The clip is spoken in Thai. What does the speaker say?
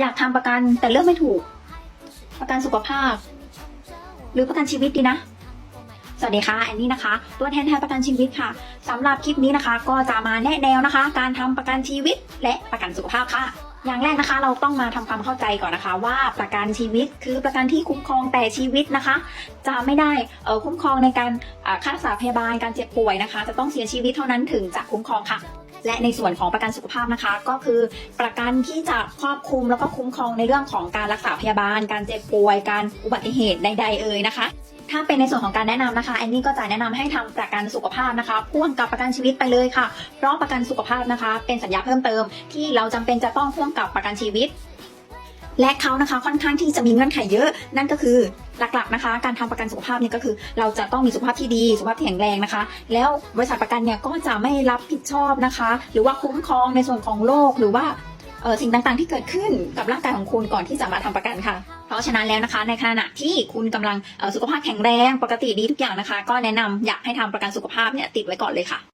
อยากทำประกันแต่เลือกไม่ถูก ประกันสุขภาพ หรือประกันชีวิตดีนะ สวัสดีค่ะแอนนี่นะคะ ตัวแทนไทยประกันชีวิตค่ะสำหรับคลิปนี้นะคะ ก็จะมาแนะแนวนะคะ การทำประกันชีวิตและประกันสุขภาพค่ะ อย่างแรกนะคะ เราต้องมาทำความเข้าใจก่อนนะคะ ว่าประกันชีวิตคือประกันที่คุ้มครองแต่ชีวิตนะคะ จะไม่ได้เออคุ้มครองในการค่ารักษาพยาบาลการเจ็บป่วยนะคะ จะต้องเสียชีวิตเท่านั้นถึงจะคุ้มครองค่ะ และในส่วนของประกันสุขภาพนะคะ ก็คือประกันที่จะครอบคลุมแล้วก็คุ้มครองในเรื่องของการรักษาพยาบาล การเจ็บป่วย การอุบัติเหตุใด ๆ เอ่ยนะคะถ้าเป็นในส่วนของการแนะนำนะคะแอนนี่ก็จะแนะนำให้ทำประกันสุขภาพนะคะพ่วงกับประกันชีวิตไปเลยค่ะ เพราะประกันสุขภาพนะคะ เป็นสัญญาเพิ่มเติม ที่เราจำเป็นจะต้องพ่วงกับประกันชีวิต และเขานะคะค่อนข้างที่จะมีเงื่อนไขเยอะ นั่นก็คือหลักๆนะคะ การทำประกันสุขภาพเนี่ยก็คือ เราจะต้องมีสุขภาพที่ดี สุขภาพที่แข็งแรงนะคะ แล้วบริษัทประกันเนี่ยก็จะไม่รับผิดชอบนะคะ หรือว่าคุ้มครองในส่วนของโรคหรือว่าสิ่งต่างๆ ที่เกิดขึ้นกับร่างกายของคุณก่อนที่จะมาทำประกันค่ะ เพราะฉะนั้นแล้วนะคะ ในขณะที่คุณกำลังสุขภาพแข็งแรงปกติดีทุกอย่างนะคะ ก็แนะนำอยากให้ทำประกันสุขภาพเนี่ยติดไว้ก่อนเลยค่ะ